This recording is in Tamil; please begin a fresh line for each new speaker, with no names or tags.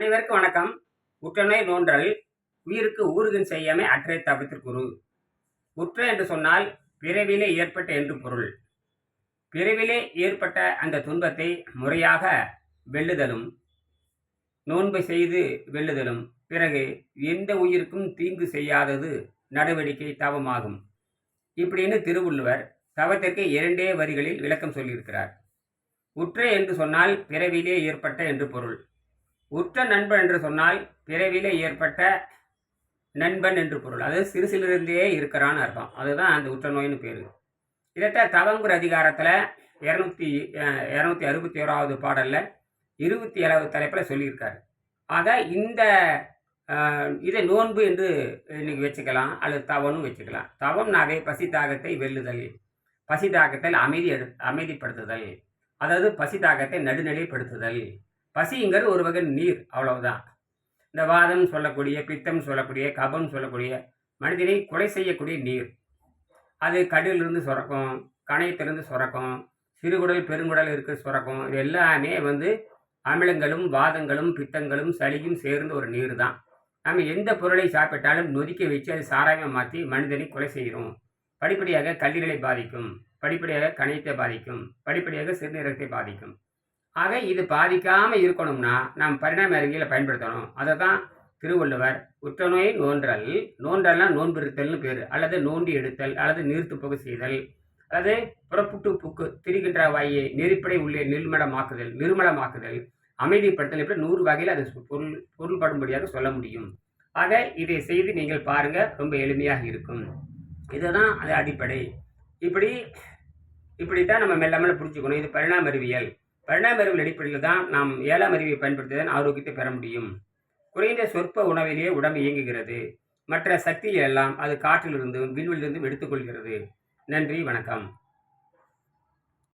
அனைவருக்கும் வணக்கம். உற்றனை நோன்றல் உயிருக்கு ஊறுகின் செய்யாமை அற்றை தவித்திற்குரு உற்ற என்று சொன்னால் பிறவிலே ஏற்பட்ட என்று பொருள். பிறவிலே ஏற்பட்ட அந்த துன்பத்தை முறையாக வெல்லுதலும் நோன்பை செய்து வெல்லுதலும் பிறகு எந்த உயிருக்கும் தீங்கு செய்யாதது நடவடிக்கை தவமாகும். இப்படின்னு திருவள்ளுவர் தவத்திற்கு இரண்டே வரிகளில் விளக்கம் சொல்லியிருக்கிறார். உற்ற என்று சொன்னால் பிறவிலே ஏற்பட்ட என்று பொருள். உற்ற நண்பன் என்று சொன்னால் பிறவிலே ஏற்பட்ட நண்பன் என்று பொருள். அது சிறு சிலிருந்தே இருக்கிறான்னு அர்த்தம். அதுதான் அந்த உற்ற நோயின்னு பேர். இதைத்தான் தவங்குற அதிகாரத்தில் இரநூத்தி இரநூத்தி அறுபத்தி ஓராவது பாடலில் இருபத்தி ஏழாவது தலைப்பில் சொல்லியிருக்காரு. ஆக இந்த இதை நோன்பு என்று இன்னைக்கு வச்சுக்கலாம் அல்லது தவனும் வச்சுக்கலாம். தவம்னாவே பசி தாகத்தை வெல்லுதல். பசி தாகத்தில் அமைதி எடு அமைதிப்படுத்துதல். அதாவது பசி தாகத்தை நடுநிலைப்படுத்துதல். பசிங்கிறது ஒரு வகை நீர் அவ்வளவுதான். இந்த வாதம் சொல்லக்கூடிய பித்தம் சொல்லக்கூடிய கபம் சொல்லக்கூடிய மனிதனை கொலை செய்யக்கூடிய நீர். அது கடலிலிருந்து சுரக்கும் கணையத்திலிருந்து சுரக்கும் சிறுகுடல் பெருங்குடல் இருக்க சுரக்கும். இது எல்லாமே வந்து அமிலங்களும் வாதங்களும் பித்தங்களும் சளியும் சேர்ந்த ஒரு நீர் தான் நம்ம எந்த பொருளை சாப்பிட்டாலும் நொதிக்க வச்சு அது சாராயமாக மாற்றி மனிதனை கொலை செய்கிறோம் படிப்படியாக கல்லீரலை பாதிக்கும் படிப்படியாக கணையத்தை பாதிக்கும் படிப்படியாக சிறுநீரகத்தை பாதிக்கும். ஆக இது பாதிக்காமல் இருக்கணும்னா நாம் பரிணாம அறிவியலை பயன்படுத்தணும். அதை தான் திருவள்ளுவர் உற்றநோய் நோன்றல் நோன்றல்னா நோன்பிருத்தல்னு பேர். அல்லது நோண்டி எடுத்தல் அல்லது நீர்த்து போக செய்தல் அல்லது புறப்புட்டு புக்கு திரிகின்ற வாயை நெருப்படை உள்ளே நிர்மலமாக்குதல் நிர்மலமாக்குதல் அமைதிப்படுத்தல் இப்படி நூறு வகையில் அது பொருள் பொருள்படும்படியாக சொல்ல முடியும். ஆக இதை செய்து நீங்கள் பாருங்க ரொம்ப எளிமையாக இருக்கும். இதுதான் அது அடிப்படை. இப்படி இப்படி தான் நம்ம மெல்ல மெல்ல புரிஞ்சுக்கணும். இது பரிணாம அறிவியல். பரிணாம அறிவியல் அடிப்படையில் தான் நாம் ஏழாம் அறிவை பயன்படுத்திதான் ஆரோக்கியத்தை பெற முடியும். குறைந்த சொற்ப உணவிலேயே உடம்பு இயங்குகிறது. மற்ற சக்திகள் எல்லாம் அது காற்றிலிருந்தும் விண்வெளியிலிருந்தும் எடுத்துக்கொள்கிறது. நன்றி வணக்கம்.